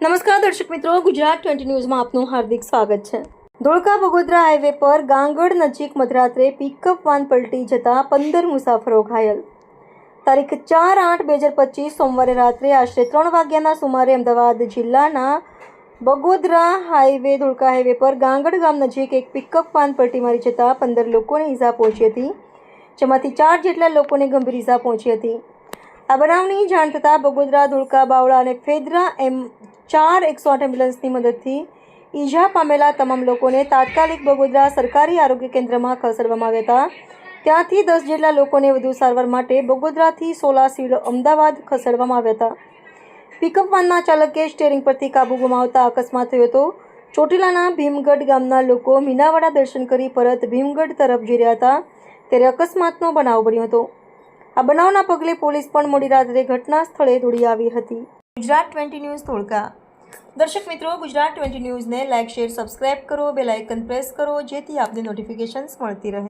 નમસ્કાર દર્શક મિત્રો, ગુજરાત ટ્વેન્ટી ન્યૂઝમાં આપનું હાર્દિક સ્વાગત છે. ધોળકા બગોદરા હાઈવે પર ગાંગડ નજીક મધરાત્રે પિકઅપ વાન પલટી જતા પંદર મુસાફરો ઘાયલ. તારીખ ચાર આઠ બે હજાર પચીસ સોમવારે રાત્રે આશરે ત્રણ વાગ્યાના સુમારે અમદાવાદ જિલ્લાના બગોદરા હાઈવે, ધોળકા હાઈવે પર ગાંગડ ગામ નજીક એક પિકઅપ વાન પલટી મારી જતા પંદર લોકોને ઈજા પહોંચી હતી, જેમાંથી ચાર જેટલા લોકોને ગંભીર ઈજા પહોંચી હતી. આ બનાવની જાણ થતાં બગોદરા ધોળકા, બાવળા અને ફેદરા એમ ચાર એકસો આઠ એમ્બ્યુલન્સની મદદથી ઈજા પામેલા તમામ લોકોને તાત્કાલિક બગોદરા સરકારી આરોગ્ય કેન્દ્રમાં ખસેડવામાં આવ્યા હતા. ત્યાંથી દસ જેટલા લોકોને વધુ સારવાર માટે બગોદરાથી સોલા સિવિલ અમદાવાદ ખસેડવામાં આવ્યા હતા. પિકઅપ વાનના ચાલકે સ્ટેરિંગ પરથી કાબુ ગુમાવતા અકસ્માત થયો હતો. ચોટીલાના ભીમગઢ ગામના લોકો મીનાવાડા દર્શન કરી પરત ભીમગઢ તરફ જઈ રહ્યા હતા. ત્યારે અકસ્માતનો બનાવ બન્યો હતો. આ બનાવના પગલે પોલીસ પણ મોડી રાત્રે ઘટના સ્થળે દોડી આવી હતી. ગુજરાત ટ્વેન્ટી ન્યૂઝ ધોળકા દર્શક મિત્રો, ગુજરાત ટ્વેન્ટી ન્યૂઝને લાઇક શેર, સબસ્ક્રાઇબ કરો, બેલ આઇકન પ્રેસ કરો, જેથી આપને નોટિફિકેશન્સ મળતી રહે.